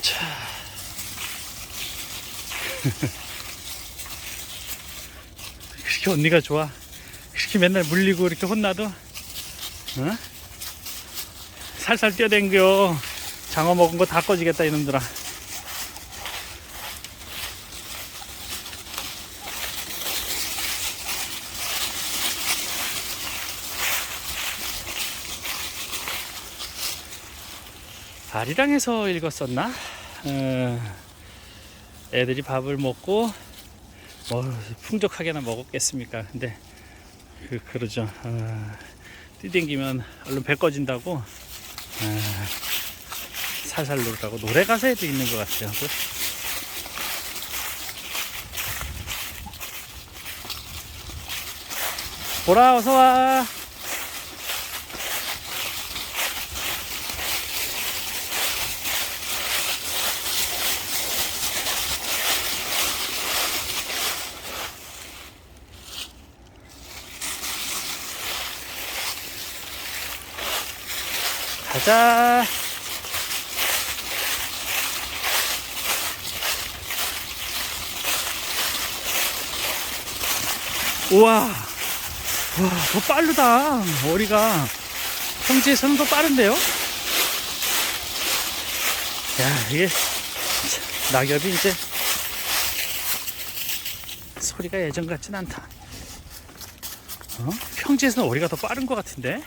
자. 그렇게 언니가 좋아. 그렇게 맨날 물리고 이렇게 혼나도, 어? 살살 뛰어댕겨. 장어 먹은 거 다 꺼지겠다, 이놈들아. 아리랑에서 읽었었나? 어, 애들이 밥을 먹고 뭐 풍족하게나 먹었겠습니까? 근데 그 그러죠. 어, 뛰댕기면 얼른 배 꺼진다고 어, 살살 놀라고 노래 가사에도 있는 것 같아요. 그 보라 어서 와. 가자. 우와. 와, 더 빠르다. 머리가. 평지에서는 더 빠른데요? 야, 이게, 참, 낙엽이 이제, 소리가 예전 같진 않다. 어? 평지에서는 오리가 더 빠른 것 같은데?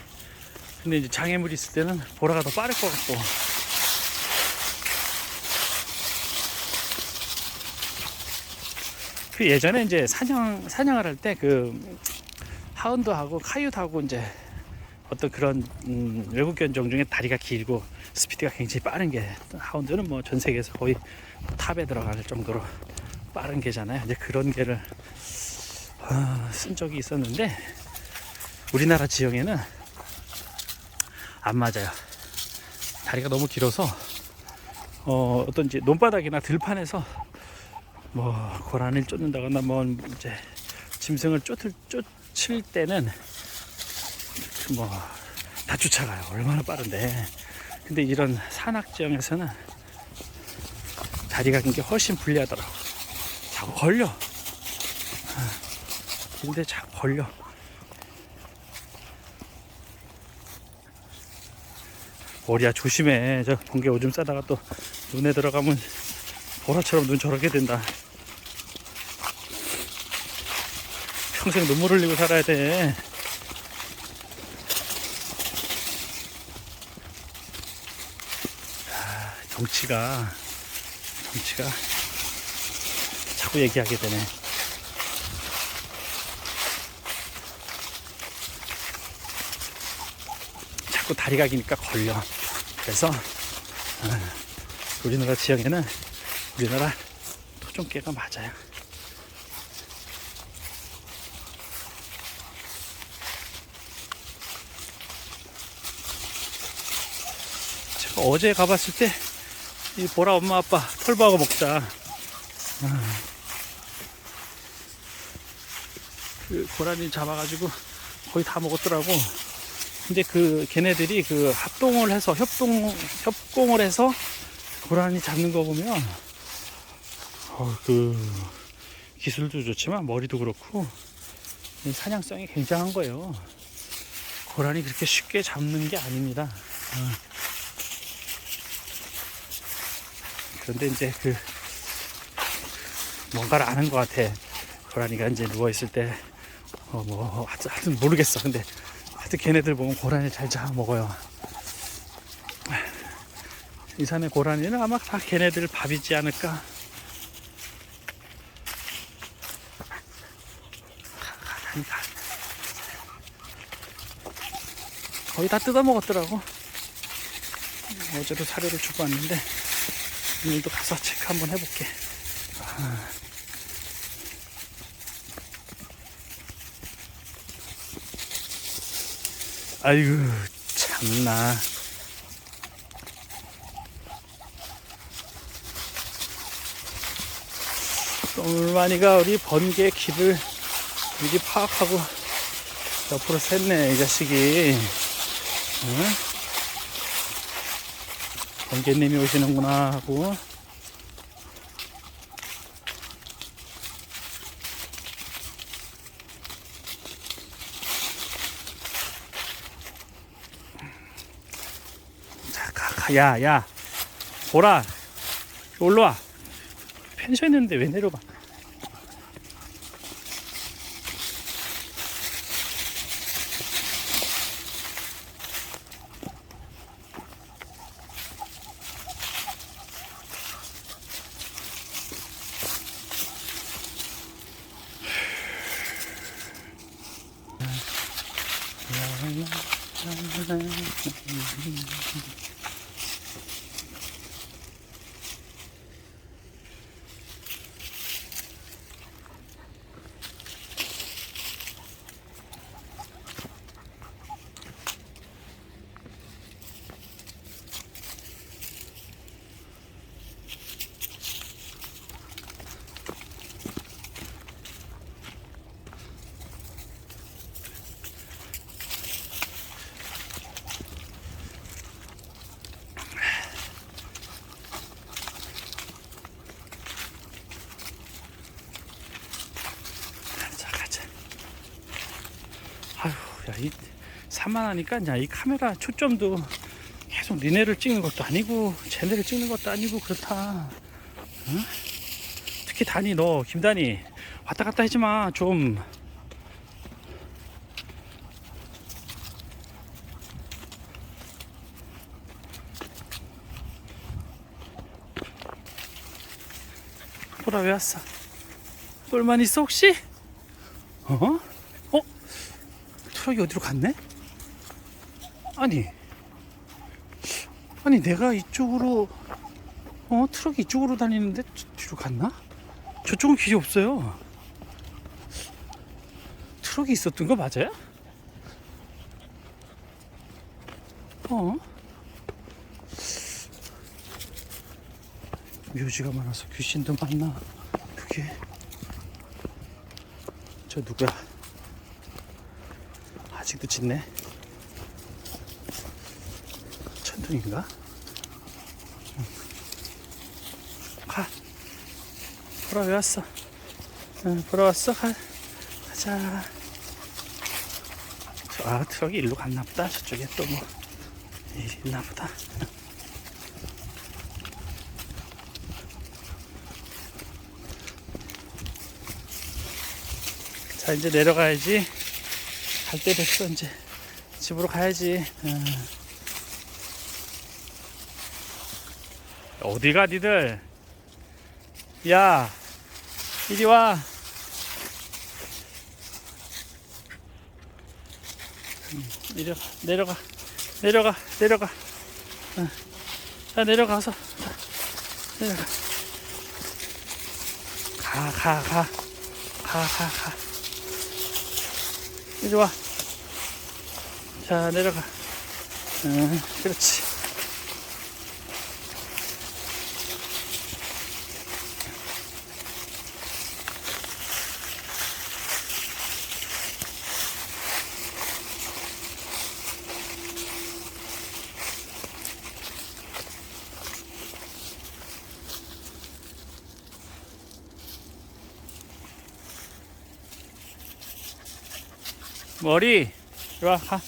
근데 이제 장애물이 있을 때는 보라가 더 빠를 것 같고. 그 예전에 이제 사냥 사냥을 할 때 그 하운드하고 카윳하고 이제 어떤 그런 음, 외국 견종 중에 다리가 길고 스피드가 굉장히 빠른 게 하운드는 뭐 전 세계에서 거의 탑에 들어갈 정도로 빠른 개잖아요. 이제 그런 개를 어, 쓴 적이 있었는데 우리나라 지형에는 안 맞아요. 다리가 너무 길어서 어, 어떤지 논바닥이나 들판에서 뭐 고란을 쫓는다거나 뭐 이제 짐승을 쫓을 쫓을 때는 뭐 다 쫓아가요. 얼마나 빠른데. 근데 이런 산악 지형에서는 다리가 긴게 훨씬 불리하더라고. 자꾸 걸려. 아, 근데 자꾸 걸려. 머리야 조심해. 저 번개 오줌 싸다가 또 눈에 들어가면 보라처럼 눈 저렇게 된다. 평생 눈물 흘리고 살아야 돼. 아, 정치가 정치가 자꾸 얘기하게 되네. 자꾸 다리가 기니까 걸려. 그래서 어, 우리나라 지역에는 우리나라 토종개가 맞아요. 제가 어제 가봤을 때 이 보라 엄마 아빠 털보하고 먹자. 아. 그 고라니 잡아가지고 거의 다 먹었더라고. 근데 그 걔네들이 그 합동을 해서 협동 협공을 해서 고라니 잡는 거 보면 어, 그 기술도 좋지만 머리도 그렇고 이 사냥성이 굉장한 거예요. 고라니 그렇게 쉽게 잡는 게 아닙니다. 어. 그런데 이제 그 뭔가를 아는 것 같아. 고라니가 이제 누워 있을 때 어 뭐 하여튼 모르겠어. 근데 하여튼 걔네들 보면 고라니 잘 잡아 먹어요. 이 산의 고라니는 아마 다 걔네들 밥이지 않을까. 거의 다 뜯어 먹었더라고. 어제도 사료를 주고 왔는데 오늘도 가서 체크 한번 해볼게. 아. 아이고 참나. 똥물만이가 우리 번개 길을 미리 파악하고 옆으로 샜네 이 자식이. 응? 번개님이 오시는구나 하고 야, 야, 보라, 올라와. 펜션 있는데 왜 내려가? 이 산만하니까 야이 카메라 초점도 계속 니네를 찍는 것도 아니고 쟤네를 찍는 것도 아니고 그렇다. 응? 특히 다니 너 김다니 왔다 갔다 하지 마 좀. 보라 왜 왔어? 똘만 있어 혹시? 어? 어? 트럭이 어디로 갔네? 아니 아니 내가 이쪽으로 어 트럭이 이쪽으로 다니는데 저- 뒤로 갔나? 저쪽은 길이 없어요 트럭이 있었던 거 맞아요? 어? 묘지가 많아서 귀신도 많나 그게 저 누구야? 아직도 짓네. 천둥인가? 응. 가. 보라 왜 왔어? 응, 보라 왔어? 가. 가자. 저, 아 트럭이 일로 갔나 보다. 저쪽에 또 뭐 일이 있나 보다. 자 이제 내려가야지 갈 때 됐어 이제. 집으로 가야지. 어. 어디 가 니들? 야 이리 와. 음, 내려가 내려가 내려가 내려가. 어. 자 내려가서. 자, 내려가. 가 가 가. 가 가 가 이리 와. 자, 내려가. 응, 그렇지. 머리, 이리 와, 가.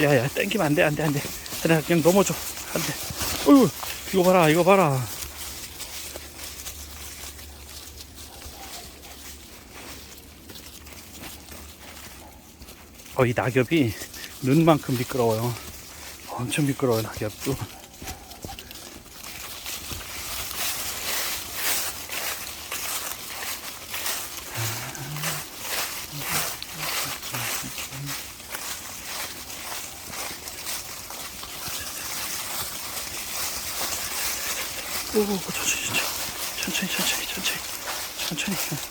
야, 야, 땡기면 안 돼, 안 돼, 안 돼. 그냥, 그냥 넘어져. 안 돼. 어휴, 이거 봐라, 이거 봐라. 어, 이 낙엽이 눈만큼 미끄러워요. 엄청 미끄러워요, 낙엽도. 오, 오, 천천히, 천천히, 천천히, 천천히, 천천히, 천천히.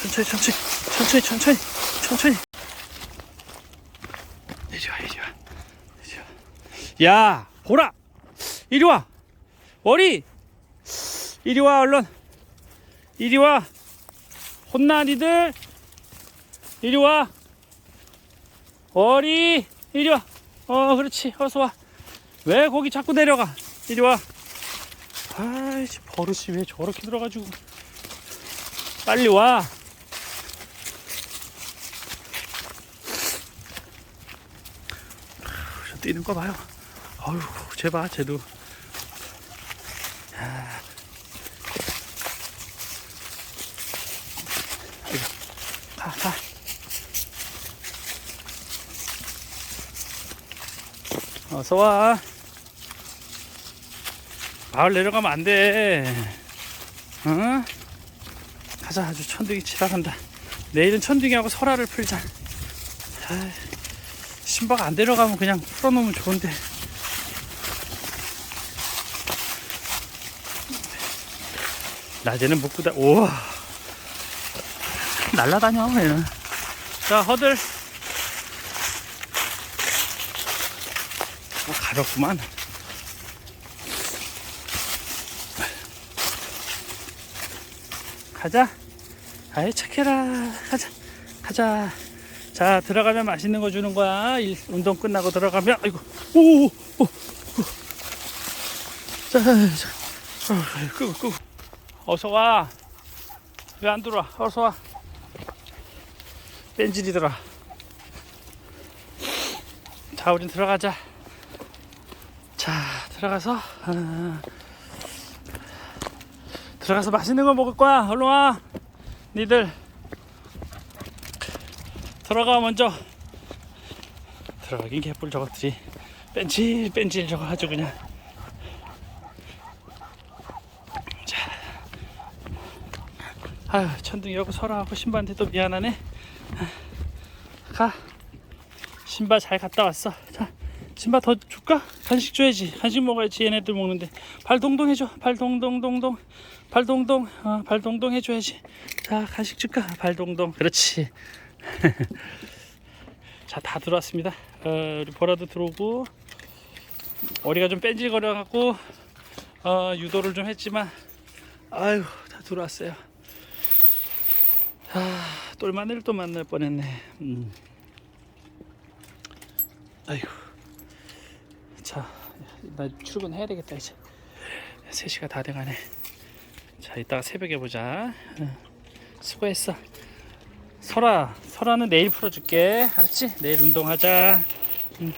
천천히, 천천히, 천천히, 천천히, 천천히. 이리 와, 이리 와, 이리 와. 야, 보라, 이리 와. 머리, 이리 와 얼른 이리 와 혼나 니들 이리 와 어리 이리 와 어 그렇지. 어서 와 왜 거기 자꾸 내려가? 이리 와. 아이씨 버릇이 왜 저렇게 들어가지고. 빨리 와. 저 뛰는 거 봐요. 어휴 쟤봐 쟤도 가, 가. 어서 와. 마을 내려가면 안 돼. 응? 가자, 아주 천둥이 치러 간다. 내일은 천둥이하고 설화를 풀자. 아이, 신바가 안 데려가면 그냥 풀어놓으면 좋은데. 낮에는 묵고다. 우와. 날라다녀 얘는 자 허들 어, 가볍구만. 가자. 아이 착해라. 가자. 가자. 자 들어가면 맛있는 거 주는 거야. 일, 운동 끝나고 들어가면 아이고. 오오 오, 오. 자, 자. 어, 끄고 끄고 어서 와. 왜 안 들어와? 어서 와. 뺀질이더라. 자, 우린 들어가자. 자, 들어가서 어, 들어가서 맛있는 거 먹을 거야. 얼른 와. 니들 들어가 먼저. 들어가긴 개뿔 저것들이 뺀질 뺀질 저거 아주 그냥. 자, 아유 천둥이하고 설아하고 신발한테도 미안하네. 가. 신바 잘 갔다 왔어. 자, 신바 더 줄까? 간식 줘야지. 간식 먹어야지. 얘네들 먹는데. 발 동동 해줘. 발 동동 동동. 발 동동. 어, 발 동동 해줘야지. 자, 간식 줄까? 발 동동. 그렇지. 자, 다 들어왔습니다. 어, 우리 보라도 들어오고. 어리가 좀 뺀질거려 갖고 어, 유도를 좀 했지만 아유 다 들어왔어요. 아, 똘마늘 또 만날 뻔했네. 음. 아이고. 자, 나 출근해야 되겠다 이제. 3시가 다 돼가네. 자, 이따가 새벽에 보자. 응. 수고했어. 설아, 설아는 내일 풀어줄게. 알았지? 내일 운동하자. 응.